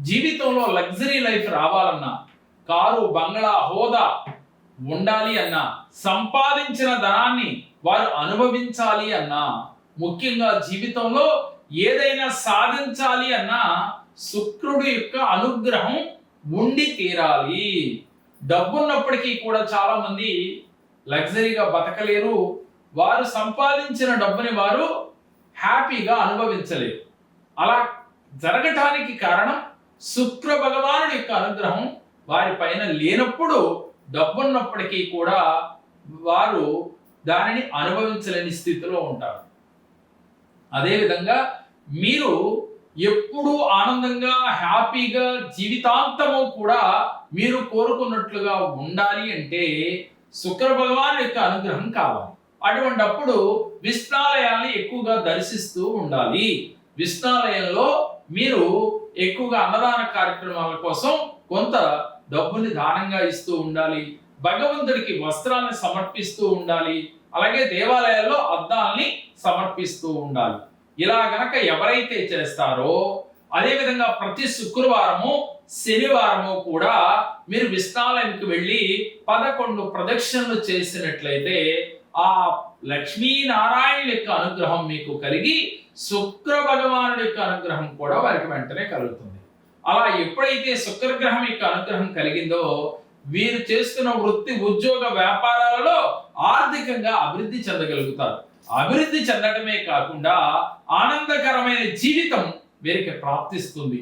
జీవితంలో luxury life రావాలన్నా car బంగ్లా హోదా ఉండాలి అన్నా సంపాదించిన ధనాన్ని వారు అనుభవించాలి అన్నా ముఖ్యంగా జీవితంలో ఏదైనా సాధించాలి అన్నా శుక్రుడు యొక్క అనుగ్రహం ఉండి తీరాలి. డబ్బున్నప్పటికీ కూడా చాలా మంది లగ్జరీగా బతకలేరు. వారు సంపాదించిన డబ్బుని వారు హ్యాపీగా అనుభవించలేరు. అలా జరగటానికి కారణం శుక్ర భగవానుడి యొక్క అనుగ్రహం వారి పైన లేనప్పుడు డబ్బున్నప్పటికీ కూడా వారు దానిని అనుభవించలేని స్థితిలో ఉంటారు. అదేవిధంగా మీరు ఎప్పుడూ ఆనందంగా హ్యాపీగా జీవితాంతము కూడా మీరు కోరుకున్నట్లుగా ఉండాలి అంటే శుక్ర భగవాన్ యొక్క అనుగ్రహం కావాలి. అటువంటప్పుడు విష్ణాలయాల్ని ఎక్కువగా దర్శిస్తూ ఉండాలి. విష్ణాలయంలో మీరు ఎక్కువగా అన్నదాన కార్యక్రమాల కోసం కొంత డబ్బుని దానంగా ఇస్తూ ఉండాలి. భగవంతుడికి వస్త్రాన్ని సమర్పిస్తూ ఉండాలి. అలాగే దేవాలయాల్లో అద్దాల్ని సమర్పిస్తూ ఉండాలి. ఇలా గనక ఎవరైతే చేస్తారో అదేవిధంగా ప్రతి శుక్రవారము శనివారము కూడా మీరు విష్ణాలయంకి వెళ్ళి పదకొండు ప్రదక్షిణలు చేసినట్లయితే ఆ లక్ష్మీనారాయణ యొక్క అనుగ్రహం మీకు కలిగి శుక్ర భగవానుడి యొక్క అనుగ్రహం కూడా వారికి వెంటనే కలుగుతుంది. అలా ఎప్పుడైతే శుక్రగ్రహం యొక్క అనుగ్రహం కలిగిందో వీరు చేస్తున్న వృత్తి ఉద్యోగ వ్యాపారాలలో ఆర్థికంగా అభివృద్ధి చెందగలుగుతారు. అభివృద్ధి చెందడమే కాకుండా ఆనందకరమైన జీవితం వీరికి ప్రాప్తిస్తుంది.